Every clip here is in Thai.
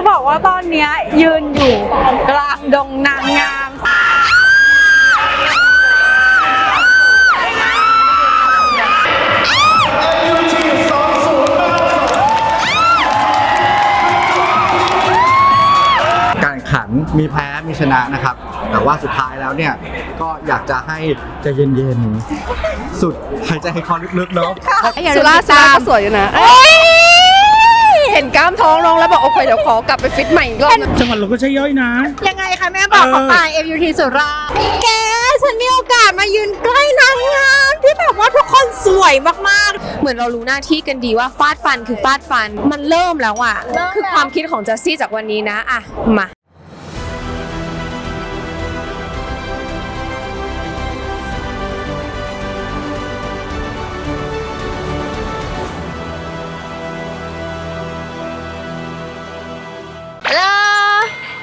จะบอกว่าตอนเนี้ยยืนอยู่กลางดงนางงามการแข่งขันมีแพ้มีชนะนะครับ แต่ว่าสุดท้ายแล้วเนี่ย ก็อยากจะให้ใจเย็นๆ สุดหายใจให้คอลึกๆเนาะสุราษฎร์ก็สวยอยู่นะเห็นกล้ามท้องน้องแล้วบอกโอเคเดี๋ยวขอกลับไปฟิตใหม่อีกรอบนึงจังหวัดเราก็ใช่ย่อยนะ ยังไงคะแม่บอกของป่าย MUT สุราษฎร์แกฉันมีโอกาสมายืนใกล้นางงามที่แบบว่าทุกคนสวยมากเหมือนเรารู้หน้าที่กันดีว่าฟาดฟันคือฟาดฟัน มันเริ่มแล้วอะ คือความคิดของจัสซี่จากวันนี้นะ อะ มา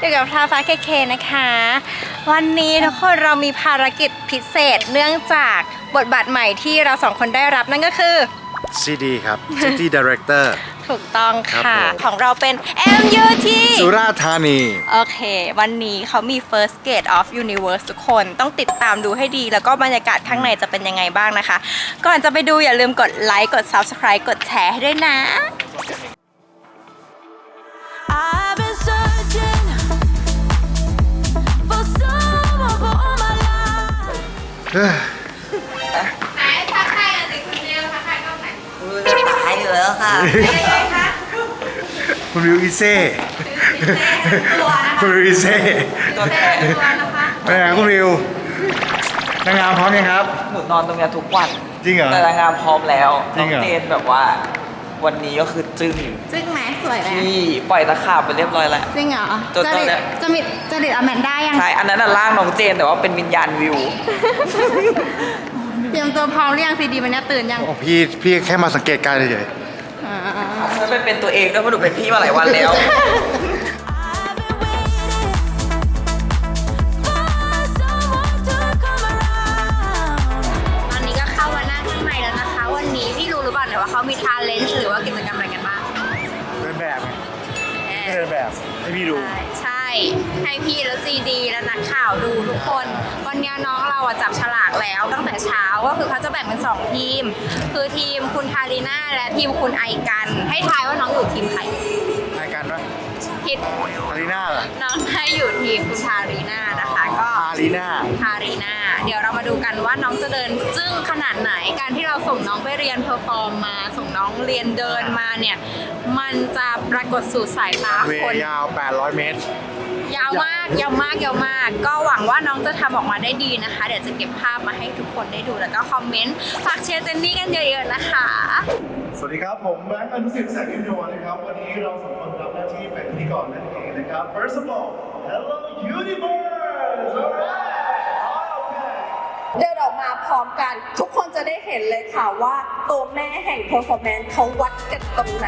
อยู่กับทาฟ้าเคเคนะคะ วันนี้ทุกคนเรามีภารกิจพิเศษเนื่องจากบทบาทใหม่ที่เราสองคนได้รับนั่นก็คือ CD ครับ City Director ถูกต้องครับค่ะผม ของเราเป็น MUT สุราษฎร์ธานี โอเค วันนี้เขามี First Gate of Universe ทุกคนต้องติดตามดูให้ดี แล้วก็บรรยากาศข้างในจะเป็นยังไงบ้างนะคะ ก่อนจะไปดูอย่าลืมกดไลค์กด Subscribe กดแชร์ให้ด้วยนะ life. คุณวิวอีเซ่คุณวิวอีเซ่เป็นไงคุณวิวนางงามพร้อมยังครับ หนูนอนตรงเนี้ยทุกวัน จริงเหรอ แต่นางงามพร้อมแล้วจริน้องเหรอ เจนแบบว่า วันนี้ก็คือจึ้งซึ่งแม้สวยไหมที่ปล่อยตะขาบไปเรียบร้อยแล้ว จริงเหรอตัวจะตัวดิดเนี่ยจะมิดจะดิดอแมนได้ยังใช่อันนั้นน่ะร่างน้องเจนแต่ว่าเป็นวิญญาณวิว เตรียมตัวพร้อมหรือยังซีดีมันเนี่ยตื่นยังโอ้พี่พี่แค่มาสังเกตการณ์เฉยฉันเป็นเป็นตัวเองด้วยเพราะหนูเป็นพี่มาหลายวันแล้ว ดู ใช่ ให้พี่แล้วซีดีแล้วนักข่าวดูทุกคน วันนี้น้องเราอะจับฉลากแล้วตั้งแต่เช้าก็คือเขาจะแบ่งเป็นสองทีม คือทีมคุณทารีน่าและทีมคุณไอกัน ให้ทายว่าน้องอยู่ทีมใครรายการว่าผิดอารีนาเหรอ น้องให้อยู่ทีมคุณทารีน่านะคะก็อา รีนาทารีน่าเดี๋ยวเรามาดูกันว่าน้องจะเดินจึ้งขนาดไหน การที่เราส่งน้องไปเรียนเพอร์ฟอร์มมา ส่งน้องเรียนเดินมาเนี่ย มันจะปรากฏสู่สายตาเวคน ยาว 800 เมตร ยาวมากยาวมากยาวมาก ก็หวังว่าน้องจะทำออกมาได้ดีนะคะ เดี๋ยวจะเก็บภาพมาให้ทุกคนได้ดูแล้วก็คอมเมนต์ฝากเชียร์เจนนี่กันเยอะๆนะคะ สวัสดีครับ ผมแบงค์อนุสิทธิ์แสงอินโดนะครับ วันนี้เราสองคนรับหน้าที่เป็นพิธีกรนั่นเองนะครับ First of all Hello Universe alright okay เดินออกมาพร้อมกัน ทุกคนจะได้เห็นเลยค่ะว่าตัวแม่แห่งเพอร์ฟอร์แมนซ์เขาวัดกันตรงไหน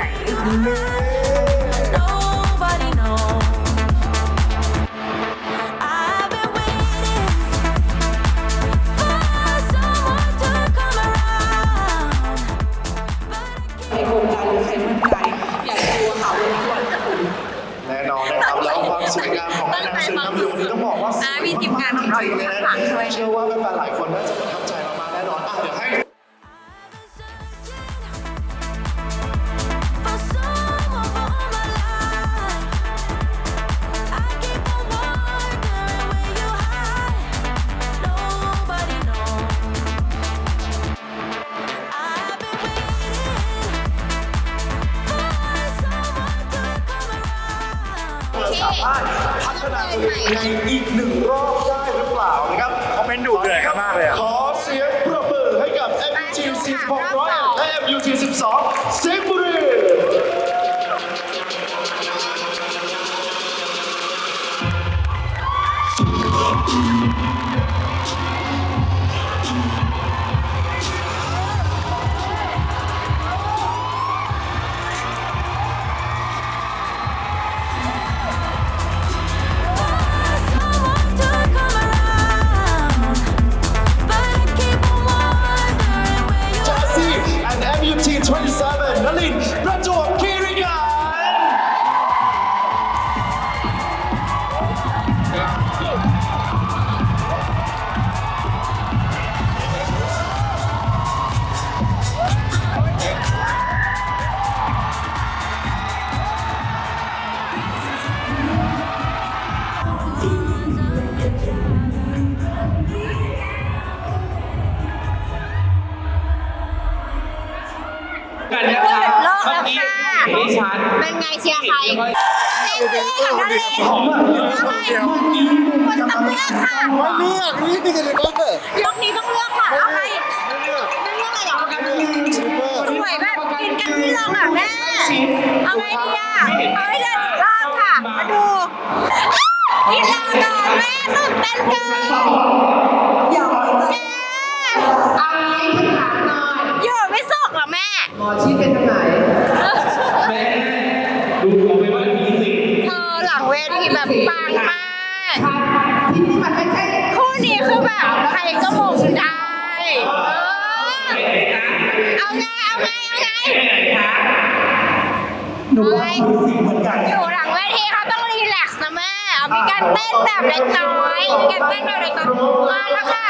พัฒนาตัวเองในอีกหนึ่งรอบได้หรือเปล่านะครับคอมเมนต์ดุเดือดกันมากเลยอะ ขอเสียงปรบมือให้กับ MUT 1600และ MUT 12สิงห์บุรี Someone ร์ใครเจ๊ซี่กับนั่นเลยเลือกใครคุณต้องเลือกค่ะไม่เลือกนี่นี่กันเลยก็ยกนี้ต้องเลือกค่ะเอาใครไม่เลือกอะไรหรอสวยแบบกินกันไม่ลงอะแม่เอาไงดีอะเอาให้เดินอีกรอบค่ะมาดูกินลาก่อนแม่ตื่นเต้นเกินอย่าไว้ใจแม่เอาไงคำถามหน่อยอยู่ไม่สุกเหรอแม่หมอชี้เป็นทางไหน แม่ดูเอาไปว่ามีสิ เธอหลังเวที แบบปังมากที่นี่มันไม่ใช่คู่นี้คือแบบใครก็มงได้เออเอาไงเอาไงเอาไงหนูว่าอยู่หลังเวทีเขาต้องรีแลกซ์นะแม่เอามีการเต้นแบบเล็กน้อยมีการเต้นแบบเล็กน้อยมาแล้วค่ะ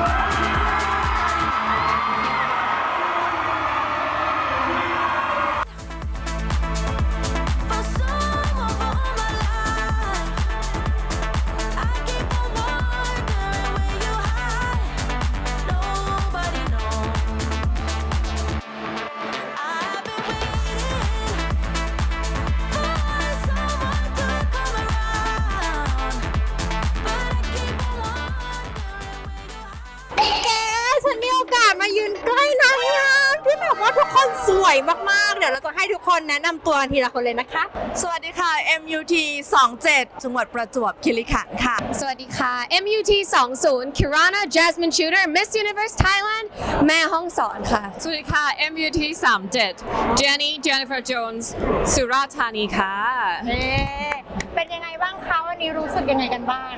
Bye. กคนแนะนำตัวทีละคนเลยนะคะ สวัสดีค่ะ MUT 27 จังหวัดประจวบคีรีขันธ์ค่ะ สวัสดีค่ะ MUT 20 Kirana Jasmine Shooter Miss Universe Thailand แม่ห้องสอนค่ะ สวัสดีค่ะ MUT 37 Jenny Jennifer Jones สุราษฎร์ธานีค่ะเอ๊ะเป็นยังไงบ้างคะวันนี้รู้สึกยังไงกันบ้าง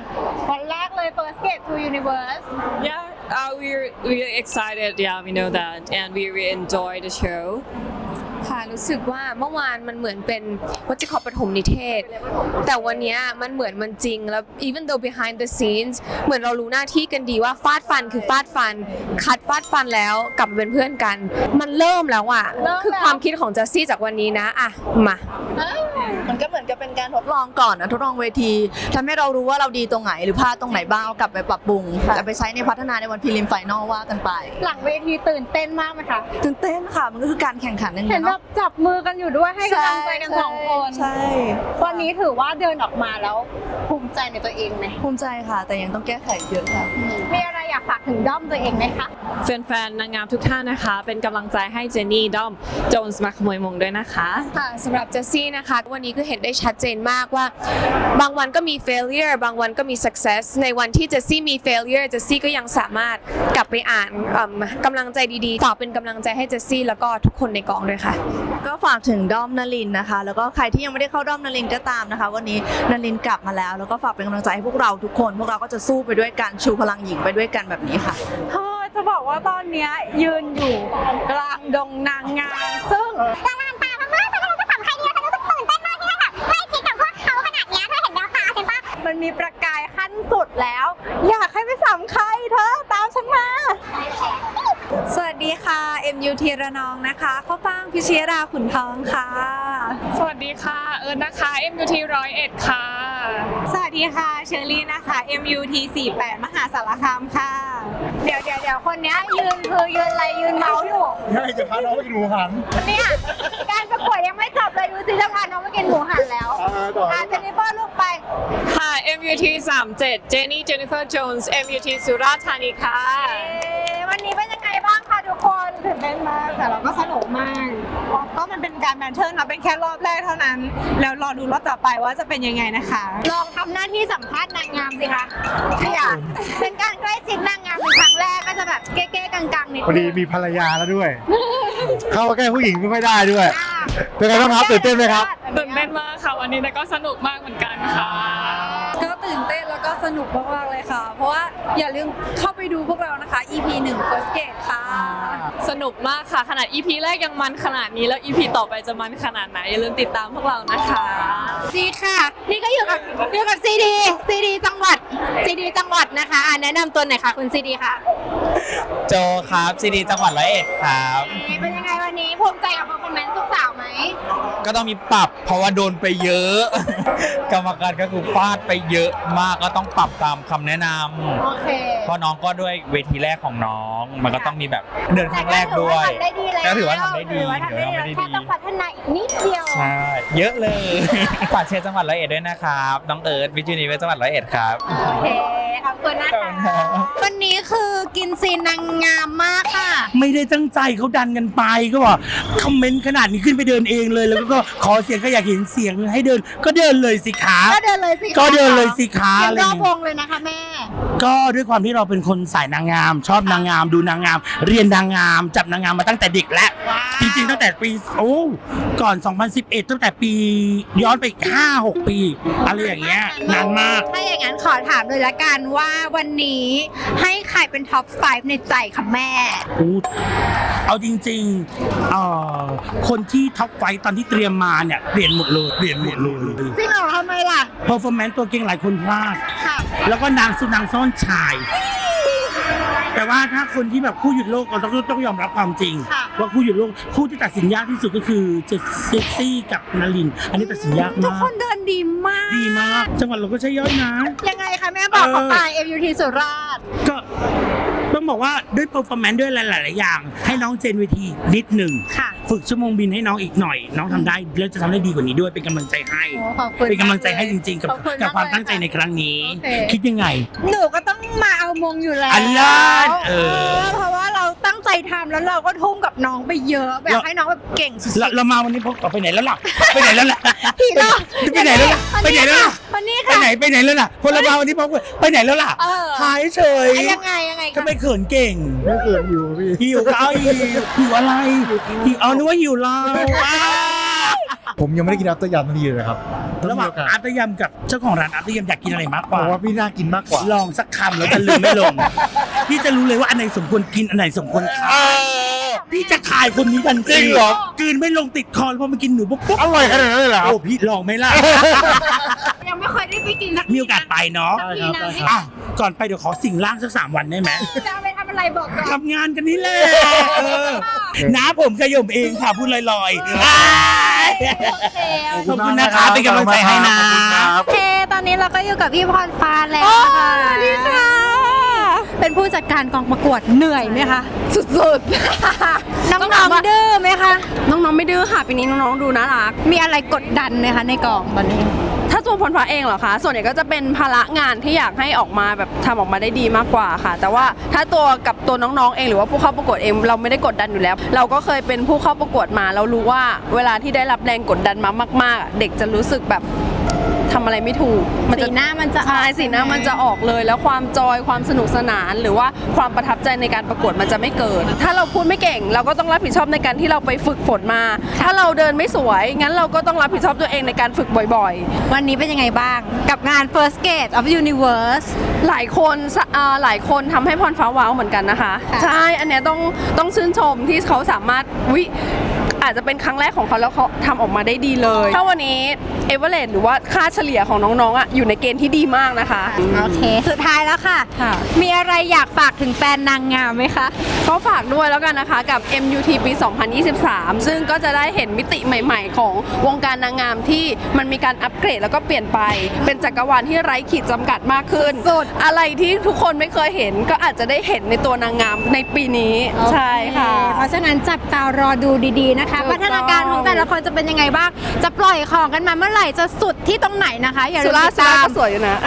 วันแรกเลย First Gate to Universe Yeah uh, we're really excited yeah we know that and we really enjoy the show ค่ะรู้สึกว่าเมื่อวานมันเหมือนเป็นวัจคปฐมนิเทศ แต่วันเนี้ยมันเหมือนมันจริงแล้ว even though behind the scenes เหมือนเรารู้หน้าที่กันดีว่าฟาดฟันคือฟาดฟัน คัดฟาดฟันแล้วกลับมาเป็นเพื่อนกัน มันเริ่มแล้วอะคือความคิดของจัสซี่จากวันนี้นะอะมา มันก็เหมือนกับเป็นการทดลองก่อนนะทดลองเวทีทำให้เรารู้ว่าเราดีตรงไหนหรือพลาดตรงไหนบ้างเอากลับไปปรับปรุงแต่ไปใช้ในพัฒนาในวันพรีลิมไฟนอลว่ากันไปหลังเวทีตื่นเต้นมากไหมคะตื่นเต้นค่ะมันก็คือการแข่งขันหนึ่งเห็นแบเนาะ บจับมือกันอยู่ด้วยให้กำลังใจกันสองคนใช่ วันนี้ถือว่าเดินออกมาแล้วภูมิใจในตัวเองไหมภูมิใจค่ะ แต่ยังต้องแก้ไขเยอะค่ะ มีอะไร อยากฝากถึงด้อมตัวเองไหมคะแฟนๆนางงามทุกท่านนะคะ เป็นกำลังใจให้เจนนี่ด้อมโจนส์มาขโมยมงด้วยนะคะ ค่ะสำหรับเจสซี่นะคะ วันนี้คือเห็นได้ชัดเจนมากว่า บางวันก็มี failure บางวันก็มี success ในวันที่เจสซี่มี failure เจสซี่ก็ยังสามารถกลับไปอ่านเอิ่มกำลังใจดีๆฝากเป็นกำลังใจให้เจสซี่แล้วก็ทุกคนในกองด้วยค่ะ ก็ฝากถึงด้อมนลินนะคะ แล้วก็ใครที่ยังไม่ได้เข้าด้อมนลินก็ตามนะคะ วันนี้นลินกลับมาแล้ว แล้วก็ฝากเป็นกำลังใจให้พวกเราทุกคน พวกเราก็จะสู้ไปด้วยกันชูพลังหญิงไปด้วยกันแบบนี้ค่ะเธอจะบอกว่าตอนเนี้ยยืนอยู่กลางดงนางงามซึ่ง มันมีประกายขั้นสุดแล้ว อยากให้ไปสามใครเธอตามฉันมา สวัสดีค่ะ MUT ระนองนะคะข้าวฟ่างพิชยราขุนทองค่ะ สวัสดีค่ะ เอิญนะคะ MUT 101ค่ะ สวัสดีค่ะเชอรี่นะคะ MUT 48 มหาสารคามค่ะ เดี๋ยวเดี๋ยวเดี๋ยวคนเนี้ยยืนคือยืนอะไรยืนเมาส์อยู่ ใช่จะพาน้องไปกินหมูหันเนี่ยการประกวดยังไม่จบเลยดูสิจะพาน้องมากินหมูหันแล้วอ่าต่ออ่อาเจนนิเฟอร์ ลูกไปค่ะ MUT 37 Jenny Jennifer Jones MUT สุราษฎร์ธานีค่ะ วันนี้เป็นยังไงบ้างคะทุกคนตื่นเต้นมากแต่เราก็สนุกมากก็มันเป็นการแบนเทิลนะเป็นแค่รอบแรกเท่านั้น แล้วรอดูรอบต่อไปว่าจะเป็นยังไงนะคะ ลองทำหน้าที่สัมภาษณ์นางงามสิคะไม่อยากเป็นการใกล้ชิดนางงามเป็นครั้งแรกก็จะแบบเก๊ๆกังๆนิดพอดีนึงมีภรรยาแล้วด้วย เข้าใกล้ผู้หญิงไม่ค่อยได้ด้วย เป็นไงบ้างครับตื่นเต้นไหมครับ ตื่นเต้นมากค่ะวันนี้แต่ก็สนุกมากเหมือนกันค่ะ สนุกมากๆเลยค่ะ เพราะว่าอย่าลืมเข้าไปดูพวกเรานะคะ EP 1 First Gate ค่ะ สนุกมากค่ะ ขนาด EP แรกยังมันขนาดนี้แล้ว EP ต่อไปจะมันขนาดไหน อย่าลืมติดตามพวกเรานะคะดีค่ะ นี่ก็อยู่กับอยู่กับซีดีซีดีจังหวัดซีดีจังหวัดนะคะอะแนะนำตัวหน่อยค่ะคุณซีดีค่ะ โจครับซีดีจังหวัดร้อยเอ็ดครับเป็นยังไง วันนี้ภูมิใจกับ performance ลูกสาวไหมก็ต้องมีปรับเพราะว่าโดนไปเยอะ กรรมการก็คือฟาดไปเยอะมากก็ต้องปรับตามคำแนะนโอเคำเพราะน้องก็ด้วยเวทีแรกของน้อง มันก็ต้องมีแบบเดินครั้งแรกด้วย แต่ก็ถือว่าก็ทำได้ดีถือว่าแล้วทำได้ดีถือว่าทำได้ดีถือว่าทำได้แค่ดีต้องพัฒนาอีกนิดเดียว ใช่เยอะเลย ฝากเชียร์จังหวัดร้อยเอ็ดด้วยนะครับ น้องเอิร์ธวิจูนีเวจังหวัดร้อยเอ็ดครับ โอเค ขอบคุณนะคะวันนี้คือกินซีนนางงามมากค่ะ ไม่ได้ตั้งใจเขาดันกันไปก็บอกคอมเมนต์ขนาดนี้ขึ้นไปเดินเองเลย แล้วก็ขอเสียงก็อยากเห็นเสียงให้เดิน ก็เดินเลยสิขาก็เดินเลยสิคะก็เดินเลยสิคะเห็อะไรนอรอย่างบวเงี้ยงเลยนะคะแม่ ก็ด้วยความที่เราเป็นคนสายนางงาม ชอบนางงามดูนางงาม เรียนนางงาม จับนางงามมาตั้งแต่เด็กแล้ว จริงๆตั้งแต่ปีโอ้ก่อน 2011 ตั้งแต่ปีย้อนไป5-6 ปี อะไรอย่างเงี้ยนานมาก ถ้าอย่างนั้นขอถามเลยละกันว่าวันนี้ให้ใครเป็นท็อป 5 ในใจค่ะแม่ พูดเอาจริงๆเอ่อคนที่ท็อปไฟท์ตอนที่เตรียมมาเนี่ยเปลี่ยนหมดเลยเปลี่ยนหมดเลยจริงเหรอทำไมล่ะ เพอร์ฟอร์แมนซ์ตัวเก่งหลายคนพลาด ค่ะ แล้วก็นางสุนางซ่อนชาย แต่ว่าถ้าคนที่แบบคู่หยุดโลกเราต้องต้องยอมรับความจริง ค่ะ ว่าคู่หยุดโลกคู่ที่ตัดสินยากที่สุดก็คือเจสเซ็กซี่กับนาริน อันนี้ตัดสินยากทุกมากคนเดินดีมาก ดีมาก จังหวัดเราก็ใช่ย่อยนะ ยังไงคะแม่บอกเออเขาไป MUT สุราษฎร์ก็ต้องบอกว่าด้วยเ e อร์ฟอร์แมนซ์ด้วยหลายๆอย่าง ให้น้องเจนเวทีนิดหนึ่ง ค่ะ ฝึกชั่วโมงบินให้น้องอีกหน่อย น้องทำได้แล้วจะทำได้ดีกว่านี้ด้วยเป็นกำลังใจให้ โอ้ขอบคุณเป็นกำลังใจให้จริง ๆ กับขอบคุณกับความมากเลยตั้งใจในครั้งนี้ โอเคคิดยังไง หนูก็ต้องมาเอามงอยู่แล้วอันลาดเออเพรา ทำแล้วเราก็ทุ่มกับน้องไปเยอะแบบให้น้องแบบเก่งสุดเราเรามาวันนี้พกเอาไปไหนแล้วล่ะ ไปไหนแล้วล่ะๆพี่น้องไปไหนแล้วล่ะ ไปไหนแล้วล่ะ วันนี้ไปค่ะ ไหนไปไหนแล้วล่ะคนละมาวันนี้พกไปไหนแล้วล่ะ เออ หายเฉยอะยังไงยังไงทำไมเขินเก่ง ไม่เกินอยู่พี่ หิวก็เอาหิวหิวอะไรหิวเอานึกว่าหิวเราอ้าว ผมยังไม่ได้กินอัตยามนาลีเลยนะครับต้องระหมีว่างโอกาสอาร์ตยำกับเจ้าของร้านอาร์ตยำอยากกินอะไรมากกว่าผมว่าพี่น่ากินมากกว่า ลองสักคำแล้วจะลืมไม่ลง พี่จะรู้เลยว่าอันไหนสมควรกินอันไหนสมควรขายพี่จะขายคนนี้ทันทีจริงเหรอกลืนไม่ลงติดคอเพราะมันกินหนูปุ๊บปุ๊บอร่อยขนาดนั้นเลยเหรอโอ้พี่ลองไหมล่ะ ยังไม่เคยได้ไปกินสักมีโอกาสไปเนาะได้ครับได้ครับอะก่อนไปเดี๋ยวขอสิ่งล่างสักสามวันได้ไหมจะเอาไปทำอะไรบอกก่อนทำงานกันนี่แหละเออน้าผมขยมเองค่ะพูดลอยๆ อ้ายขอบคุณนะคะเป็นกำลังใจให้นะโอเคตอนนี้เราก็อยู่กับพี่พรฟ้าแล้วค่ะสวัสดีค่ะเป็นผู้จัดการกองประกวดเหนื่อยไหมคะ สุดๆ น้องๆดื้อไหมคะ น้องๆไม่ดื้อค่ะปีนี้น้องๆดูน่ารัก มีอะไรกดดันไหมคะในกองตอนนี้ถ้า ตัวพลพระเองเหรอคะ ส่วนใหญ่ก็จะเป็นภาระงานที่อยากให้ออกมาแบบทำออกมาได้ดีมากกว่าค่ะ แต่ว่าถ้าตัวกับตัวน้องๆเอง หรือว่าผู้เข้าประกวดเองเราไม่ได้กดดันอยู่แล้ว เราก็เคยเป็นผู้เข้าประกวดมา เรารู้ว่าเวลาที่ได้รับแรงกดดันมามาก ๆ เด็กจะรู้สึกแบบ ทำอะไรไม่ถูกสีหน้ามันจะออกใช่สีหน้ามันจะออกเลย แล้วความจอยความสนุกสนาน หรือว่าความประทับใจในการประกวดมันจะไม่เกิด ถ้าเราพูดไม่เก่ง เราก็ต้องรับผิดชอบในการที่เราไปฝึกฝนมา ถ้าเราเดินไม่สวยงั้นเราก็ต้องรับผิดชอบตัวเองในการฝึกบ่อยๆ วันนี้เป็นยังไงบ้างกับงาน First Gate of Universe หลายคนสะอ่าหลายคนทำให้พรฟ้าว้าวเหมือนกันนะคะ ค่ะใช่ อันเนี้ยต้องต้องชื่นชมที่เขาสามารถวิ อาจจะเป็นครั้งแรกของเขาแล้วเขาทำออกมาได้ดีเลย ถ้าวันนี้เอเวอเรหรือว่าค่าเฉลี่ยของน้องๆอะอยู่ในเกณฑ์ที่ดีมากนะคะ โอเค สุดท้ายแล้วค่ะ ค่ะ มีอะไรอยากฝากถึงแฟนนางงามไหมคะ ก็ฝากด้วยแล้วกันนะคะกับ MUT ปี 2023 ซึ่งก็จะได้เห็นมิติใหม่ ๆ ของวงการนางงามที่มันมีการอัปเกรดแล้วก็เปลี่ยนไป เป็นจักรวาลที่ไร้ขีดจำกัดมากขึ้น สุดอะไรที่ทุกคนไม่เคยเห็นก็อาจจะได้เห็นในตัวนางงามในปีนี้ ใช่ค่ะเพราะฉะนั้นจับตารอดูดีๆนะคะถูกต้อง พัฒนาการของแต่ละคนจะเป็นยังไงบ้าง จะปล่อยของกันมาเมื่อไหร่จะสุดที่ตรงไหนนะคะ อย่าลืสุมราติดสุราตามก็สวยอยู่นะ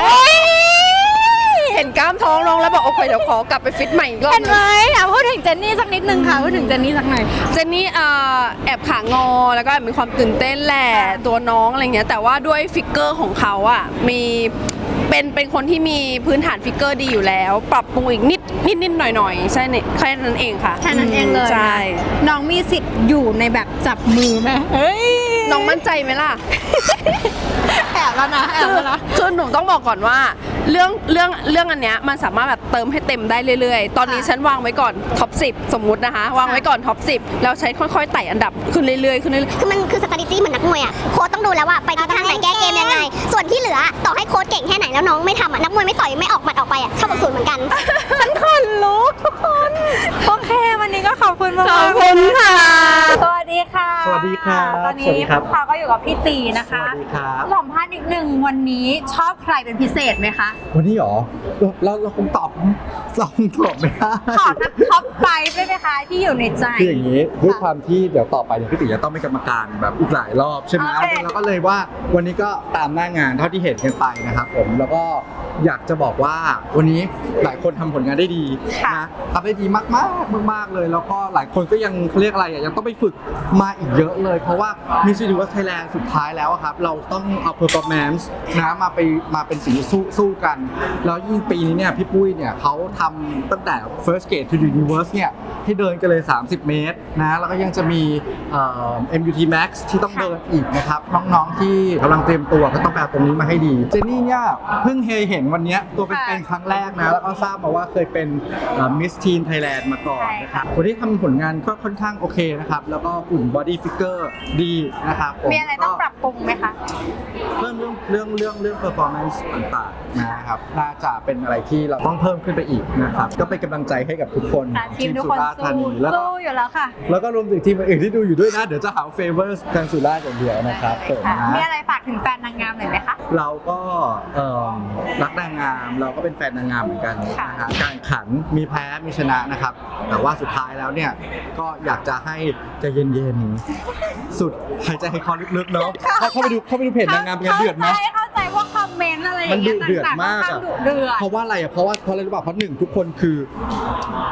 เห็นกล้ามท้องน้องแล้วบอกโอเคเดี๋ยวขอกลับไปฟิตใหม่อีกรอบเห็นนึไหมงอะพูดถึงเจนนี่สักนิดนึงค่ะพูดถึงเจนนี่สักหน่อย เจนนี่เอ่อแอบขางอแล้วก็แอบมีความตื่นเต้นแหละตัวน้องอะไรเงี้ยแต่ว่าด้วยฟิกเกอร์ของเขาอะมี เป็นเป็นคนที่มีพื้นฐานฟิกเกอร์ดีอยู่แล้ว ปรับปรุงอีกนิดนิดนิดหน่อยหน่อยๆใช่เนี่ยแค่นั้นเองค่ะแค่นั้นเองเลยใช่ น้องมีสิทธิ์อยู่ในแบบจับมือไหมเฮ้ย น้องมั่นใจไหมล่ะ แอบแล้วนะแอบแล้วนะ คือหนูต้องบอกก่อนว่าเรื่องเรื่องเรื่องอันเนี้ยมันสามารถแบบเติมให้เต็มได้เรื่อยๆ ตอนนี้ฉันวางไว้ก่อนท็อป10 สมมุตินะคะ วางไว้ก่อนท็อป10แล้วใช้ค่อยๆไต่อันดับขึ้นเรื่อยๆขึ้นเรื่อยๆคือมันคือ strategy เหมือนนักมวยอะโค้ชต้องดูแล้วว่าไปทิศทางไหนแก้เกมยังไง ส่วนที่เหลือต่อให้โค้ชเก่งแค่ไหนแล้วน้องไม่ทำอะนักมวยไม่ต่อยไม่ออกหมัดออกไปอะเท่ากับศูนย์เหมือนกันฉันขนลุกทุกคนโอเควันนี้ก็ขอบคุณมากขอบคุณค่ะสวัสดีค่ะ สวัสดีครับตอนสวันี้สดีครับพาก็อยู่กับพี่ตีนะคะสวัสดีครับหล่อมพลาดนิดนึงวันนี้ชอบใครเป็นพิเศษไหมคะวันนี้เหรอเราเราเราคงตอบเราคงตอบไม่ได้ขอทักท็อปไฟได้ไหมคะที่อยู่ในใจคืออย่างนี้ด้วยความที่เดี๋ยวต่อไปเนี่ยพี่ติ๋จะต้องเป็นกรรมการแบบอีกหลายรอบใช่ไหมโอเคแล้วก็เลยว่าวันนี้ก็ตามหน้างานเท่าที่เห็นกันไปนะครับผมแล้วก็อยากจะบอกว่าวันนี้หลายคนทำผลงานได้ดีนะทำได้ดีมากมากๆมากๆเลย แล้วก็หลายคนก็ยังเขาเรียกอะไรอะยังต้องไปฝึกมาอีกเยอะเลย เพราะว่ามิสซิลิเวอร์ไทยแลนด์สุดท้ายแล้วอะครับ เราต้องเอา performance นะมาไปมาเป็นสิ่งที่สู้สู้กัน แล้วยิ่งปีนี้เนี่ยพี่ปุ้ยเนี่ยเขาทำตั้งแต่ first gate to universe เนี่ยให้เดินกันเลย 30 เมตรนะแล้วก็ยังจะมีเอ่อ MUT Max ที่ต้องเดินอีกนะครับ น้องๆที่กำลังเตรียมตัวก็ต้องไปเอาตรงนี้มาให้ดี เจนนี่เนี่ยเพิ่งเคยเห็นวันเนี้ยตัวเป็นๆครั้งแรกนะ แล้วก็ทราบมาว่าเคยเป็นมิสทีนไทยแลนด์มาก่อนนะครับคนที่ทำผลงานก็ค่อนข้างโอเคนะครับ แล้วก็กลุ่ม body figure ดีนะครับผมีอะไรต้องปก็รับปรุงไหมคะเรื่องเรื่องเรื่องเรื่องเรื่อง performance ต่างๆนะครับน่าจะเป็นอะไรที่เราต้องเพิ่มขึ้นไปอีกนะครับก็เป็นกำลังใจให้กับทุกคนค่ะทีมทุกสุคนราษฎร์ธาสู้นีแล้วก็สู้อยู่แล้วค่ะแล้วก็รวมถึงทีมอื่นที่ดูอยู่ด้วยนะ เดี๋ยวจะหา favor ทางสุราษฎร์อย่างเดียวนะครับผมค่ะนะมีอะไรฝากถึงแฟนนางงามหน่อยไหมคะ เราก็เอิ่มรักนางงามเราก็เป็นแฟนนางงามเหมือนกันนะฮะการแข่งขันมีแพ้มีชนะนะครับ แต่ว่าสุดท้ายแล้วเนี่ยก็อยากจะให้ใจเย็นๆ สุดหายใจให้คอลึกๆเนาะเข้าเข้าไปดูเข้าไปดูเพจนางงามเป็นไงเดือดไหม เข้าใจเข้าใจว่าความเมนต์อะไรอมัย่านงเงี้ดุยเดือดต่างๆมากค่อนข้างอะดุเดือด เพราะว่าอะไรอะเพราะว่าเพราะอะไรรู้ป่ะเพราะหนึ่งทุกคนคือ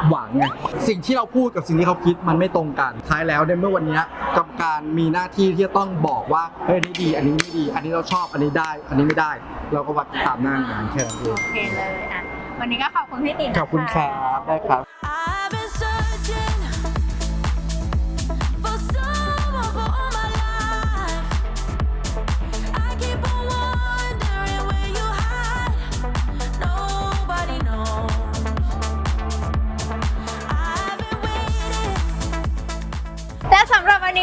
หวังไงสิ่งที่เราพูดกับสิ่งที่เขาคิดมันไม่ตรงกันท้ายแล้วในเมื่อวันเนี้ยกรรมการมีหน้าที่ที่จะต้องบอกว่าเฮ้ยอันนี้ดี อันนี้ไม่ดี อันนี้เราชอบอันนี้ได้ อันนี้ไม่ได้ เราก็วัดตามหน้างานแค่นั้นเองโอเคเลยอะ วันนี้ก็ขอบคุณพี่ติ๋มขอบคุณครับได้ครับ I've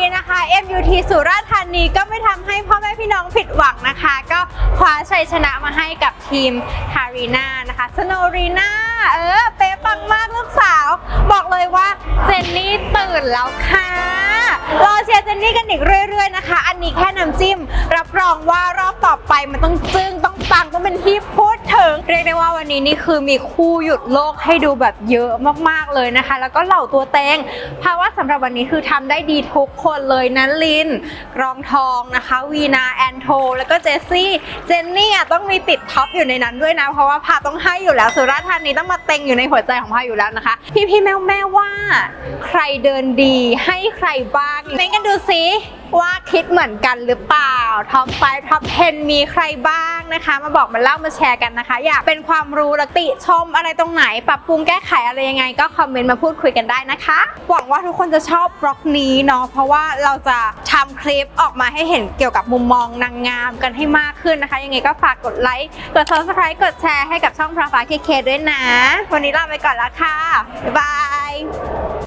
นี้นะคะ MUT สุราษฎร์ธานีก็ไม่ทำให้พ่อแม่พี่น้องผิดหวังนะคะ ก็คว้าชัยชนะมาให้กับทีมทารีนานะคะสโนรีนาเออ เป๊ะปังมากลูกสาว บอกเลยว่าเจนนี่ตื่นแล้วค่ะรอเชียร์เจนนี่กันอีกเรื่อย ๆนะคะ อันนี้แค่น้ำจิ้ม รับรองว่ารอบต่อไปมันต้องจึ้งต้องปังต้องเป็นที่พูดถึง เรียกได้ว่าวันนี้นี่คือมีคู่หยุดโลกให้ดูแบบเยอะมากๆเลยนะคะ แล้วก็เหล่าตัวเต็งภาวะสำหรับวันนี้คือทำได้ดีทุกคนเลยนะลินกรองทองนะคะวีนาแอนโทแล้วก็เจสซี่เจนนี่ต้องมีติดท็อปอยู่ในนั้นด้วยนะ เพราะว่าพาต้องให้อยู่แล้วสุราธานีต้องมาเต็งอยู่ในหัวใจของพาอยู่แล้วนะคะ พี่พี่แม่แม่ว่า ใครเดินดีให้ใครบ้างเม้นกันดูสิว่าคิดเหมือนกันหรือเปล่าท็อป5ท็อป10มีใครบ้างนะคะ มาบอกมาเล่ามาแชร์กันนะคะ อยากเป็นความรู้และติชมอะไรตรงไหน ปรับปรุงแก้ไขอะไรยังไง ก็คอมเมนต์มาพูดคุยกันได้นะคะ หวังว่าทุกคนจะชอบบล็อกนี้เนาะเพราะว่าเราจะทำคลิปออกมาให้เห็นเกี่ยวกับมุมมองนางงามกันให้มากขึ้นนะคะ ยังไงก็ฝากกดไลค์กด subscribe กดแชร์ให้กับช่องพระฟ้าเคเคด้วยนะ วันนี้ลาไปก่อนล้วค่ะบ๊ายบาย